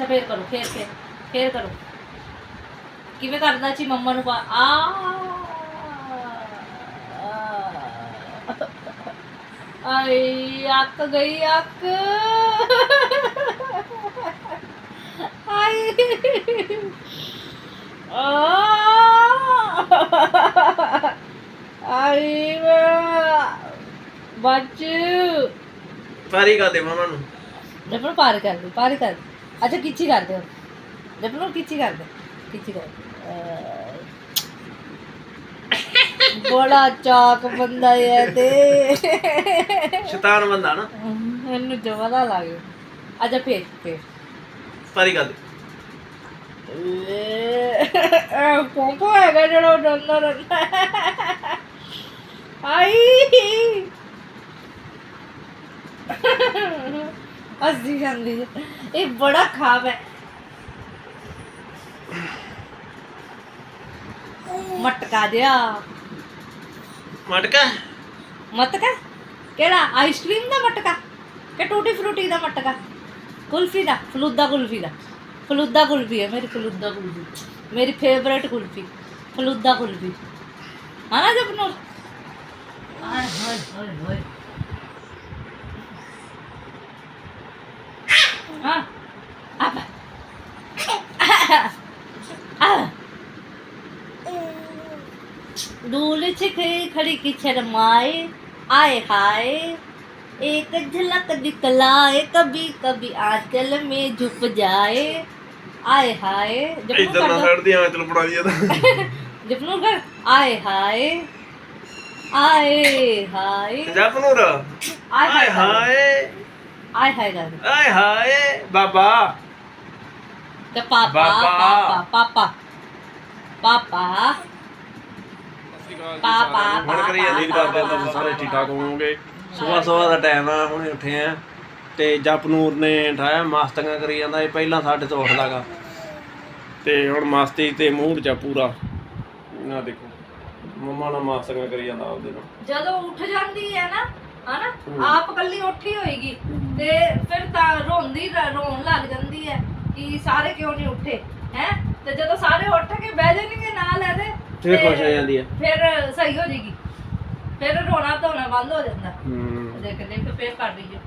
ਅੱਛਾ ਫੇਰ ਕਰੋ ਫੇਰ ਫੇਰ ਫੇਰ ਕਰੋ। ਕਿਵੇਂ ਕਰਦਾ ਜੀ ਮੰਮਾ ਨੂੰ ਆ ਆਈ ਅੱਕ ਗਈ ਅੱਕ। ਆਈ ਆ। ਆਈ ਬੱਚੂ। ਸਾਰੀ ਕਰ ਦੇ ਮਾਮਾ ਨੂੰ। ਜਪਨ ਪਾਰ ਕਰ ਦੇ ਪਾਰ ਕਰ ਦੇ। ਅੱਛਾ ਕਿੱਚੀ ਕਰ ਦਿਓ ਜਪਨ ਕਿੱਚੀ ਕਰ ਦੇ ਕਿੱਚੀ ਕਰ ਅਹ, ਬੜਾ ਚਾਕ ਬੰਦਾ ਹੈ ਤੇ। ਸ਼ੈਤਾਨ ਬੰਦਾ ਨਾ। ਮੈਨੂੰ ਜਵਾਦਾ ਲੱਗ ਅੱਛਾ ਫੇਰ ਫੇਰ। ਸਾਰੀ ਇਹ ਕੋਕੋ ਹੈਗਾ ਜਿਹੜਾ ਡਰਦਾ ਰਹਿੰਦਾ। ਆਈ। ਅਸੀਂ ਜਾਂਦੀ ਹੈ। ਇਹ ਬੜਾ ਖਾਬ ਹੈ। ਮਟਕਾ ਦਿਆ। ਮਟਕਾ? ਮਟਕਾ? ਕਿਹੜਾ? ਆਈਸਕ੍ਰੀਮ ਦਾ ਮਟਕਾ ਕਿ ਟੂਟੀ ਫਰੂਟੀ ਦਾ ਮਟਕਾ? ਕੁਲਫੀ ਦਾ ਫਲੂਦਾ ਕੁਲਫੀ ਦਾ। ਫਲੂਦਾ ਕੁਲਫੀ ਹੈ ਮੇਰੀ ਫਲੂਦਾ ਕੁਲਫੀ। ਮੇਰੀ ਫੇਵਰੇਟ ਕੁਲਫੀ ਫਲੂਦਾ ਕੁਲਫੀ। ਹਾਂ ਨਾ ਜਪਨੂਰ ਆਏ ਹੋਏ ਹੋਏ ਹੋਏ। Ha? Apa? दूल खड़ी की शरमाए आए हाय एक झलक दिखलाए कभी कभी आंचल में झुक जाए आए हाय इधर ना हट दिया आंचल पड़ा दिया था जपनूर कर आए हाय आए हाय जपनूर आए हाय ਆਏ ਕਰੀ ਜਾਂਦਾ ਪਹਿਲਾਂ ਸਾਡੇ ਹੁਣ ਮਸਤੀ ਤੇ ਮੂਡ ਪੂਰਾ। ਨਾ ਕਰੀ ਜਾਂਦਾ ਆਪਦੇ ਨਾਲ। ਜਦੋਂ ਉੱਠ ਜਾਂਦੀ ਹੈ ਨਾ ਹਨਾ? ਆਪ ਕੱਲੀ ਉੱਠੀ ਹੋਏਗੀ ਤੇ ਫਿਰ ਤਾਂ ਰੋਂਦੀ ਰੋਣ ਲੱਗ ਜਾਂਦੀ ਹੈ ਕਿ ਸਾਰੇ ਕਿਉਂ ਨਹੀਂ ਉੱਠੇ ਹੈ? ਤੇ ਜਦੋਂ ਸਾਰੇ ਉੱਠ ਕੇ ਬਹਿ ਜਾਣਗੇ ਨਾਲ ਇਹਦੇ ਫਿਰ ਖੁਸ਼ ਹੋ ਜਾਂਦੀ ਹੈ। ਫਿਰ ਸਹੀ ਹੋ ਜਾਏਗੀ ਫਿਰ ਰੋਣਾ ਧੋਣਾ ਬੰਦ ਹੋ ਜਾਂਦਾ। ਦੇਖ ਦੇਖ ਫੇਰ ਕਰ ਰਹੀ ਹੈ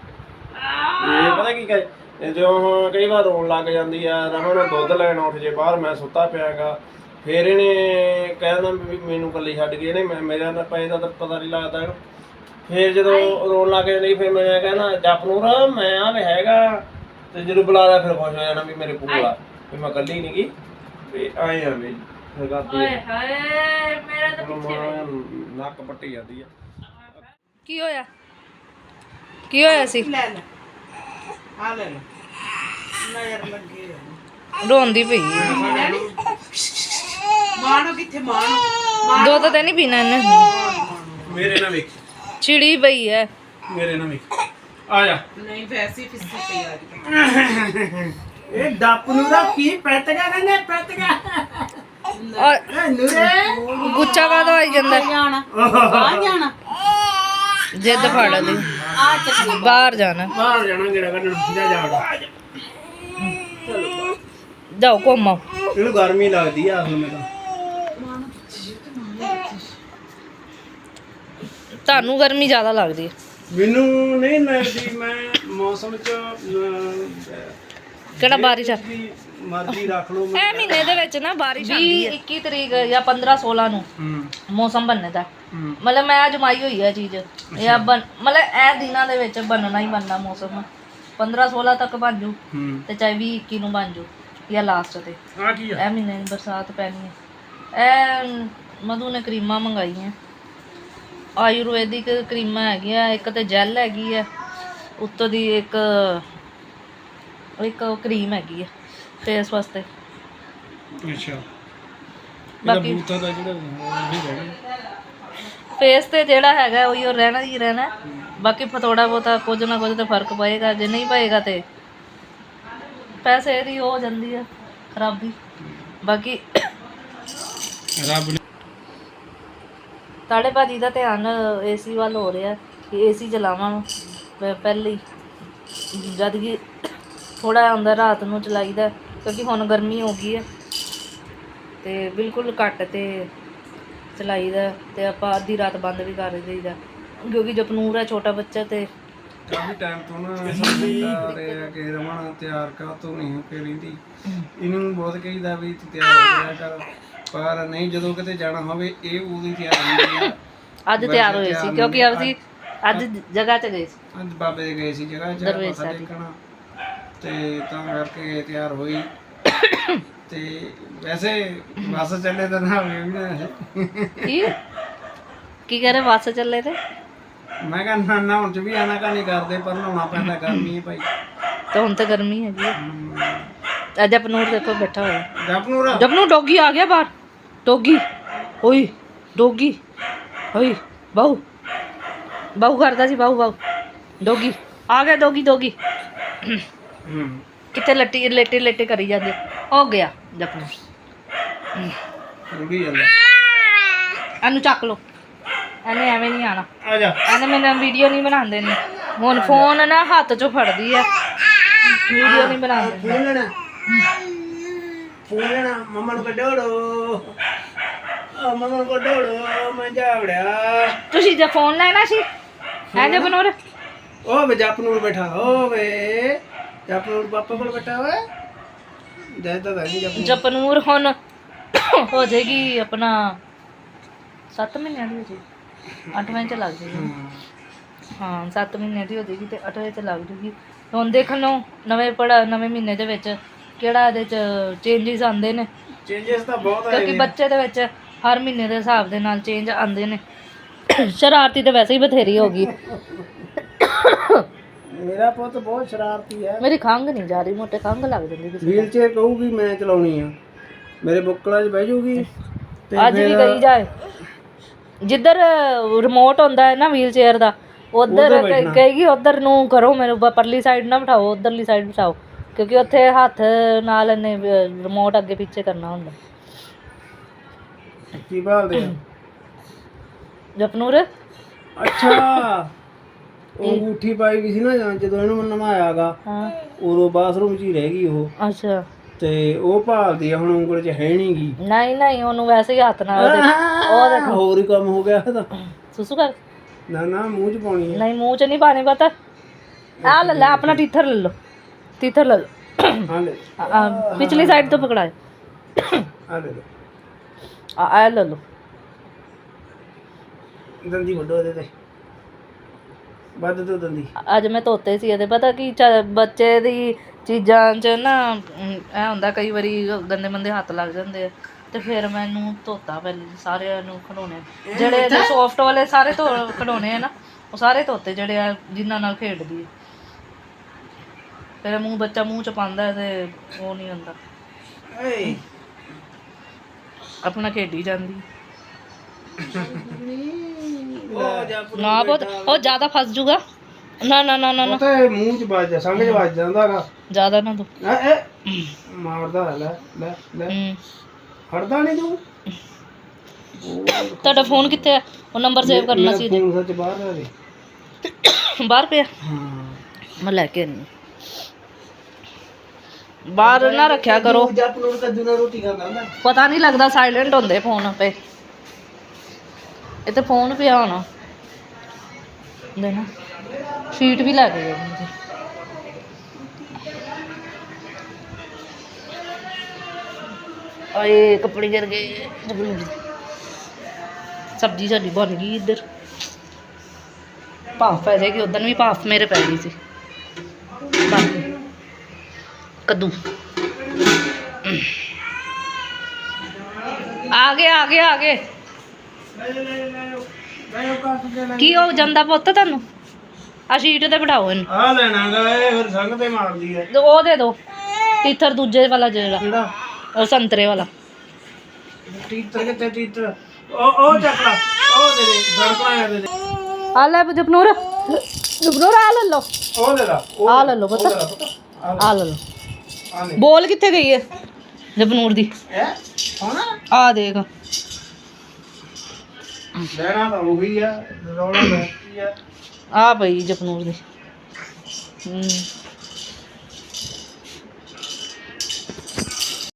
ਇਹ ਪਤਾ ਕੀ ਕਹੇ ਜੋ ਹੁਣ ਕਈ ਵਾਰ ਰੋਣ ਲੱਗ ਜਾਂਦੀ ਆ ਰਮਨ ਦੁੱਧ ਲੈਣ ਉੱਠ ਜੇ ਬਾਹਰ ਮੈਂ ਸੁੱਤਾ ਪਿਆਗਾ ਫਿਰ ਇਹਨੇ ਕਹਿੰਦਾ ਮੈਨੂੰ ਕੱਲੀ ਛੱਡ ਗਈ ਇਹਨੇ ਮੈਂ ਮੇਰਾ ਤਾਂ ਪਏ ਦਾ ਤਾਂ ਪਤਾ ਨਹੀਂ ਲੱਗਦਾ ਇਹਨੂੰ। ਫਿਰ ਜਦੋਂ ਰੋਣ ਲੱਗ ਜਾਂਦੀ ਫਿਰ ਮੈਂ ਕਹਿੰਦਾ ਜਪਨੂਰ ਮੈਂ ਆ ਵੀ ਹੈਗਾ। ਤੇ ਜਦੋਂ ਬੁਲਾ ਲਿਆ ਫਿਰ ਖੁਸ਼ ਹੋ ਜਾਣਾ ਵੀ ਮੇਰੇ ਪੂਰਾ ਵੀ ਮੈਂ ਕੱਲੀ ਨਹੀਂ ਗਈ ਵੀ ਆਏ ਆ ਵੀ ਫਿਰ ਕਰਦੀ ਓਏ ਹਾਏ ਮੇਰਾ ਤਾਂ ਪਿੱਛੇ ਵੇ। ਨੱਕ ਪੱਟੀ ਜਾਂਦੀ ਆ। ਕੀ ਹੋਇਆ? ਕੀ ਹੋਇਆ ਸੀ? ਲੈ ਲੈ। ਆ ਲੈ ਲੈ। ਨਜ਼ਰ ਲੱਗੀ ਰੋਂਦੀ ਪਈ ਮਾਣੋ ਕਿੱਥੇ ਮਾਣੋ? ਦੁੱਧ ਤੇ ਨਹੀਂ ਪੀਣਾ ਇਹਨੇ। ਮੇਰੇ ਨਾਲ ਵੇਖ। ਚਿੜੀ ਪਈ ਹੈ ਮੇਰੇ ਨਾਲ ਵੇਖ। ਆ ਜਾ। ਨਹੀਂ ਵੈਸੇ ਫਿੱਸੀ ਪਈ ਆ ਰਹੀ ਇਹ ਡੱਪ ਨੂੰ ਦਾ ਕੀ ਪੈਤਗਾ ਕਹਿੰਦੇ ਪੈਤਗਾ ਔਰ ਇਹ ਨੂਰੇ। ਗੁੱਚਾ ਕਾਹਦਾ ਆਈ ਜਾਂਦਾ? ਹੈ? ਜਾਣਾ ਆ ਜਾਣਾ। ਜਿੱਦ ਫੜ ਲਈ। ਆ ਚੱਲੀ ਬਾਹਰ ਜਾਣਾ। ਬਾਹਰ ਜਾਣਾ ਗੇੜਾ ਕੱਢਣ ਜਾ ਜਾ ਜਾਓ ਘੁੰਮੋ। ਇਹਨੂੰ ਗਰਮੀ ਲੱਗਦੀ ਆ ਅਸਲ ਵਿੱਚ ਤੁਹਾਨੂੰ ਗਰਮੀ ਜ਼ਿਆਦਾ ਲੱਗਦੀ ਹੈ। ਮੈਨੂੰ ਨਹੀਂ ਲੱਗਦੀ ਮੈਂ ਮੌਸਮ ਚ ਕਿਹੜਾ ਬਾਰਿਸ਼ ਆ? ਮਰਜ਼ੀ ਰੱਖ ਲਓ ਇਹ ਮਹੀਨੇ ਦੇ ਵਿੱਚ ਨਾ ਬਾਰਿਸ਼ ਆਉਂਦੀ ਹੈ। 21 ਤਰੀਕ ਜਾਂ 15 16 ਨੂੰ ਹੂੰ। ਮੌਸਮ ਬਣਨੇ ਦਾ ਹੂੰ। ਮਤਲਬ ਮੈਂ ਅਜਮਾਈ ਹੋਈ ਹੈ ਚੀਜ਼। ਇਹ ਆ ਬਣ ਮਤਲਬ ਇਹ ਦਿਨਾਂ ਦੇ ਵਿੱਚ ਬਣਨਾ ਹੀ ਬਣਨਾ ਮੌਸਮ। 15 16 ਤੱਕ ਬਣ ਜੂ ਹੂੰ। ਤੇ ਚਾਹੇ 20 21 ਨੂੰ ਬਣ ਜੂ ਜਾਂ ਲਾਸਟ ਤੇ। ਆ ਕੀ ਆ? ਇਹ ਮਹੀਨੇ ਦੀ ਬਰਸਾਤ ਪੈਣੀ ਹੈ। ਇਹ ਮਧੂ ਨੇ ਕਰੀਮਾਂ ਮੰਗਾਈਆਂ। ਆਯੁਰਵੈਦਿਕ ਕਰੀਮਾਂ ਹੈਗੀਆਂ ਇੱਕ ਤੇ ਜੈਲ ਹੈਗੀ ਹੈ ਉੱਤੋਂ ਦੀ ਇੱਕ ਇੱਕ ਕਰੀਮ ਹੈਗੀ ਹੈ ਫੇਸ ਵਾਸਤੇ। ਅੱਛਾ। ਬਾਕੀ ਬੂਤਾ ਦਾ ਜਿਹੜਾ ਉਹ ਹੀ ਰਹਿਣਾ ਫੇਸ ਤੇ ਜਿਹੜਾ ਹੈਗਾ ਉਹੀ ਉਹ ਰਹਿਣਾ ਹੀ ਰਹਿਣਾ। ਬਾਕੀ ਥੋੜਾ ਬਹੁਤਾ ਕੁਝ ਨਾ ਕੁਝ ਤੇ ਫ਼ਰਕ ਪਏਗਾ ਜੇ ਨਹੀਂ ਪਏਗਾ ਤੇ ਪੈਸੇ ਦੀ ਹੋ ਜਾਂਦੀ ਹੈ ਖਰਾਬੀ। ਬਾਕੀ ਰੱਬ ਨੇ ਤਾੜੇ ਭਾਜੀ ਦਾ ਧਿਆਨ ਏਸੀ ਵੱਲ ਹੋ ਰਿਹਾ ਕਿ ਏਸੀ ਚਲਾਵਾਂ ਮੈਂ ਜਦ ਕਿ ਥੋੜਾ ਹੁੰਦਾ ਰਾਤ ਨੂੰ ਚਲਾਈਦਾ, ਕਿਉਂਕਿ ਹੁਣ ਗਰਮੀ ਹੋ ਗਈ ਹੈ। ਤੇ ਬਿਲਕੁਲ ਘੱਟ ਤੇ ਚਲਾਈਦਾ ਤੇ ਆਪਾਂ ਅੱਧੀ ਰਾਤ ਬੰਦ ਵੀ ਕਰ ਦਈਦਾ। ਕਿਉਂਕਿ ਜਪਨੂਰ ਹੈ, ਛੋਟਾ ਬੱਚਾ ਤੇ ਕਾਫੀ ਟਾਈਮ ਤੋਂ ਨਾ ਸਮਝਦਾ ਰਿਹਾ ਕਿ ਰਮਣ ਤਿਆਰ ਕਾ ਤੋਂ ਨਹੀਂ ਹੋ ਕੇ ਰਹਿੰਦੀ। ਇਹਨੂੰ ਬਹੁਤ ਕਹੀਦਾ ਵੀ ਤੂੰ ਤਿਆਰ ਹੋ ਜਾ ਕਰ। ਪਰ ਨਹੀਂ ਜਦੋਂ ਕਿਤੇ ਜਾਣਾ ਹੋਵੇ ਇਹ ਉਹਦੀ ਤਿਆਰ ਹੁੰਦੀ ਆ। ਅੱਜ ਤਿਆਰ ਹੋਏ ਸੀ ਕਿਉਂਕਿ ਅਸੀਂ ਅੱਜ ਜਗ੍ਹਾ ਤੇ ਗਏ ਸੀ। ਅੱਜ ਬਾਬੇ ਦੇ ਗਏ ਸੀ ਜਗ੍ਹਾ ਚ ਦਰਵੇਸ਼ ਮੱਥਾ ਸਾਹਿਬ। ਟੇਕਣਾ ਤੇ ਤਾਂ ਕਰਕੇ ਤਿਆਰ ਹੋਈ। ਤੇ ਵੈਸੇ ਬੱਸ ਚੱਲੇ ਤਾਂ ਨਾ ਹੋਵੇ ਵੀ ਨਾ ਕੀ? ਕੀ ਕਹ ਰਹੇ ਬੱਸ ਚੱਲੇ ਤੇ? ਮੈਂ ਕਿਹਾ ਨਾ ਨਾ ਹੁਣ ਚ ਵੀ ਆਣਾ ਕਾ ਨਹੀਂ ਕਰਦੇ ਪਰ ਨਹਾਉਣਾ ਪੈਂਦਾ ਗਰਮੀ ਹੈ ਭਾਈ। ਤੇ ਹੁਣ ਤਾਂ ਗਰਮੀ ਹੈਗੀ ਹੈ ਅੱਜ ਜਪਨੂਰ ਦੇਖੋ ਬੈਠਾ ਹੋਇਆ। ਜਪਨੂਰ ਜਪਨੂ ਡੋਗੀ ਆ ਗਿਆ ਬਾਹਰ। ਡੋਗੀ ਓਏ ਡੋਗੀ ਓਏ ਬਾਹੂ ਬਾਹੂ ਕਰਦਾ ਸੀ ਬਾਹੂ ਬਾਹੂ ਡੋਗੀ ਆ ਗਿਆ ਡੋਗੀ ਡੋਗੀ। ਕਿੱਥੇ ਲੱਟੀ ਲੇਟੇ ਲੇਟੇ ਕਰੀ ਜਾਂਦੇ। ਹੋ ਗਿਆ ਜਪਨੂ। ਰੁੜੀ ਜਾਂਦਾ। ਇਹਨੂੰ ਚੱਕ ਲੋ ਇਹਨੇ ਐਵੇਂ ਨਹੀਂ ਆਣਾ ਆ ਜਾ। ਇਹਨੇ ਮੈਨੂੰ ਵੀਡੀਓ ਨਹੀਂ ਬਣਾਉਂਦੇ ਨੇ ਹੁਣ ਫੋਨ ਨਾ ਹੱਥ 'ਚੋਂ ਫੜਦੀ ਆ। ਵੀਡੀਓ ਨਹੀਂ ਬਣਾਉਂਦੇ। ਆ ਮੰਮਾ ਨੂੰ ਕੱਢੋੜੋ ਮੈਂ ਜਾਵੜਿਆ। ਤੁਸੀਂ ਜੇ ਫੋਨ ਲੈਣਾ ਸੀ ਹੈ ਜਪਨੂਰ ਓ ਵੇ ਜਪਨੂਰ ਬੈਠਾ ਓ ਵੇ। ਜਪਨੂਰ ਪਾਪਾ ਕੋਲ ਬੈਠਾ ਓਏ ਜੈ ਤਾਂ ਨਹੀਂ ਜਪਨੂਰ ਜਪਨੂਰ ਹੁਣ ਹੋ ਜਾਏਗੀ ਆਪਣਾ 7 ਮਹੀਨਿਆਂ ਦੀ ਹੋ ਜਾਏਗੀ। 8ਵੇਂ ਚ ਲੱਗ ਜਾਏਗੀ। ਹਾਂ 7 ਮਹੀਨਿਆਂ ਦੀ ਹੋ ਜਾਏਗੀ ਤੇ 8ਵੇਂ ਚ ਲੱਗ ਜਾਏਗੀ। ਹੁਣ ਦੇਖਣ ਨੂੰ ਨਵੇਂ ਪੜਾ ਨਵੇਂ ਮਹੀਨੇ ਦੇ ਵਿੱਚ ਕਿਹੜਾ ਇਹਦੇ ਚ ਚੇਂਜਸ ਆਉਂਦੇ ਨੇ? ਚੇਂਜਸ ਤਾਂ ਬਹੁਤ ਆਏ ਕਿਉਂਕਿ ਬੱਚੇ ਦੇ ਵਿੱਚ ਹਰ ਮਹੀਨੇ ਦੇ ਹਿਸਾਬ ਦੇ ਨਾਲ ਚੇਂਜ ਆਉਂਦੇ ਨੇ। ਸ਼ਰਾਰਤੀ ਤੇ ਵੈਸੇ ਹੀ ਬਥੇਰੀ ਹੋ ਗਈ। ਮੇਰਾ ਪੁੱਤ ਬਹੁਤ ਸ਼ਰਾਰਤੀ ਹੈ। ਮੇਰੀ ਖੰਘ ਨਹੀਂ ਜਾ ਰਹੀ ਮੋਟੇ ਖੰਘ ਲੱਗ ਜਾਂਦੀ ਕਿਸੇ ਵੀਲ ਚੇਅਰ ਕਹੂਗੀ ਮੈਂ ਚਲਾਉਣੀ ਆ। ਮੇਰੇ ਬੁੱਕਲਾਂ 'ਚ ਬਹਿ ਜਾਊਗੀ ਤੇ ਅੱਜ ਵੀ ਗਈ ਜਾਏ। ਜਿੱਧਰ ਰਿਮੋਟ ਹੁੰਦਾ ਹੈ ਨਾ ਵੀਲ ਚੇਅਰ ਦਾ ਉਧਰ ਕਹੇਗੀ ਉਧਰ ਨੂੰ ਕਰੋ ਮੈਨੂੰ ਪ- ਪਰਲੀ ਸਾਈਡ ਨਾ ਬਿਠਾਓ ਉਧਰਲੀ ਸਾਈਡ ਬਿਠਾਓ। ਕਿਉਂਕਿ ਉੱਥੇ ਹੱਥ ਨਾਲ ਇਹਨੇ ਰਿਮੋਟ ਅੱਗੇ ਪਿੱਛੇ ਕਰਨਾ ਹੁੰਦਾ। ਕੀ ਭਾਲਦੇ ਆ? ਜਪਨੂਰ? ਅੱਛਾ। ਉਹ ਅੰਗੂਠੀ ਪਾਈ ਵੀ ਸੀ ਨਾ ਜਾਂ ਜਦੋਂ ਇਹਨੂੰ ਮੈਂ ਨਵਾਇਆਗਾ ਹਾਂ। ਉਦੋਂ ਬਾਥਰੂਮ 'ਚ ਹੀ ਰਹਿ ਗਈ ਉਹ। ਅੱਛਾ। ਤੇ ਉਹ ਭਾਲਦੀ ਆ ਹੁਣ ਉਂਗਲ 'ਚ ਹੈ ਨੀ ਗੀ। ਨਹੀਂ ਨਹੀਂ ਉਹਨੂੰ ਵੈਸੇ ਹੀ ਹੱਥ ਨਾਲ ਉਹਦੇ ਹੋਰ ਹੀ ਕੰਮ ਹੋ ਗਿਆ ਇਹਦਾ। ਸੁਸੂ ਕਰ। ਨਾ ਨਾ ਮੂੰਹ 'ਚ ਪਾਉਣੀ ਹੈ ਨਹੀਂ ਮੂੰਹ 'ਚ ਨਹੀਂ ਪਾਣੀ ਪਤਾ। ਆ ਲੈ ਲੈ ਆਪਣਾ ਟੀਥਰ ਲੈ ਲਓ। ਹਾਂ ਲੈ ਆ- ਆ, ਪਿਛਲੀ ਸਾਈਡ ਤੋਂ ਪਕੜਾਏ ਆ ਲੈ ਲਓ। ਆ ਆ ਲੈ ਲਓ। ਦੰਦੀ ਵੱਡੋ ਇਹਦੇ ਤੇ। ਵੱਧ ਤੋਂ ਦੰਦੀ। ਅੱਜ ਮੈਂ ਧੋਤੇ ਸੀ ਇਹਦੇ। ਪਤਾ ਕੀ ਚ- ਬੱਚੇ ਦੀ ਚੀਜ਼ਾਂ 'ਚ ਨਾ ਅਮ, ਇਹ ਹੁੰਦਾ ਕਈ ਵਾਰੀ ਗੰਦੇ ਮੰਦੇ ਹੱਥ ਲੱਗ ਜਾਂਦੇ ਆ। ਤੇ ਫਿਰ ਮੈਨੂੰ ਧੋਤਾ ਪਹਿਲੇ ਸਾਰਿਆਂ ਨੂੰ ਖਿਡੌਣੇ। ਜਿਹੜੇ ਸੌਫਟ ਵਾਲੇ ਸਾਰੇ ਧੋ ਖਿਡੌਣੇ ਆ ਨਾ ਉਹ ਸਾਰੇ ਧੋਤੇ ਜਿਹੜੇ ਆ ਜਿਨ੍ਹਾਂ ਨਾਲ ਖੇਡਦੀ ਹੈ ਫਿਰ ਮੂੰਹ ਬੱਚਾ ਮੂੰਹ ਚ ਪਾਉਂਦਾ ਹੈ ਤੇ ਉਹ ਨਹੀਂ ਹੁੰਦਾ। ਏ ਆਪਣਾ ਖੇਡੀ ਜਾਂਦੀ। ਉਹ ਜਾ ਨਾ ਬਹੁਤ ਉਹ ਜ਼ਿਆਦਾ ਫਸ ਜੂਗਾ। ਨਾ ਨਾ ਨਾ ਨਾ ਨਾ। ਉਹ ਤਾਂ ਮੂੰਹ 'ਚ ਵੱਜ ਜਾ ਸੰਗ 'ਚ ਵੱਜ ਜਾਂਦਾਗਾ ਜ਼ਿਆਦਾ ਨਾ ਤੂੰ। ਐ ਐ। ਮਾਰਦਾ ਹੈ, ਲੈ ਲੈ ਲੈ। ਹੂੰ। ਹਟਦਾ ਨਹੀਂ ਤੂੰ? ਤੁਹਾਡਾ ਫੋਨ ਕਿੱਥੇ ਆ ਉਹ ਨੰਬਰ ਸੇਵ ਕਰਨਾ ਸੀ ਸੱਚ ਬਾਹਰ ਦੇ ਬਾਹਰ ਪਿਆ? ਹਾਂ। ਮੈਂ ਲੈ ਕੇ ਆਨੀ ਬਾਹਰ ਨਾ ਰੱਖਿਆ ਕਰੋ। ਰੋਟੀ ਖਾਂਦਾ ਹੁੰਦਾ। ਪਤਾ ਨਹੀਂ ਲੱਗਦਾ ਸਾਇਲੈਂਟ ਹੁੰਦੇ ਫੋਨ ਤੇ। ਫੋਨ ਪਿਆ ਹੋਣਾ। ਦੇ ਨਾ ਸ਼ੀਟ ਵੀ ਲੈ ਕੇ ਗਏ ਆਏ ਕੱਪੜੇ ਗਿਰ ਗਏ। ਸਬਜ਼ੀ ਸਾਡੀ ਬਣ ਗਈ ਇੱਧਰ। ਭਾਫ ਪੈ ਜਾਏਗੀ ਉਦੋਂ ਵੀ ਭਾਫ ਮੇਰੇ ਪੈ ਗਈ ਸੀ। ਕੱਦੂ। ਆ ਗਏ ਆ ਗਏ ਆ ਗਏ। ਕੀ ਹੋ ਜਾਂਦਾ ਪੁੱਤ ਤੁਹਾਨੂੰ ਆ ਸ਼ੀਟ ਤੇ ਬਿਠਾਓ ਇਹਨੂੰ। ਆ ਲੈਣਾਗਾ ਇਹ ਫਿਰ ਸੰਗ ਤੇ ਮਾਰਦੀ ਤੇ ਉਹ ਦੇ ਦਿਓ ਟੀਥਰ ਦੂਜੇ ਵਾਲਾ ਜਿਹੜਾ। ਕਿਹੜਾ? ਉਹ ਸੰਤਰੇ ਵਾਲਾ। ਟੀਚਰ ਕਿੱਥੇ ਟੀਚਰ ਉਹ ਉਹ ਚੱਕ ਲਾ। ਉਹ ਦੇ ਦੇ ਗੜਕਣਾ ਦੇ ਦੇ। ਆ ਲੈ ਜਪਨੂਰ। ਜਪਨੂਰ ਆ ਲੈ ਲਓ। ਉਹ ਲੈ ਲਾ ਆ ਲੈ ਲਓ ਪਤਾ। ਲੈ ਲਾ ਪੁੱਤ। ਆ ਲੈ ਲਓ। ਬੋਲ ਕਿੱਥੇ ਗਈ ਹੈ ਜਪਨੂਰ ਦੀ। ਹੈ? ਹੋਣਾ ਆ? ਦੇਖ। ਲੈਣਾ ਤਾਂ ਉਹੀ ਆ ਰੌਲਾ ਬੈਠੀ ਆ ਆ ਪਈ ਜਪਨੂਰ ਦੀ। ਹੂੰ।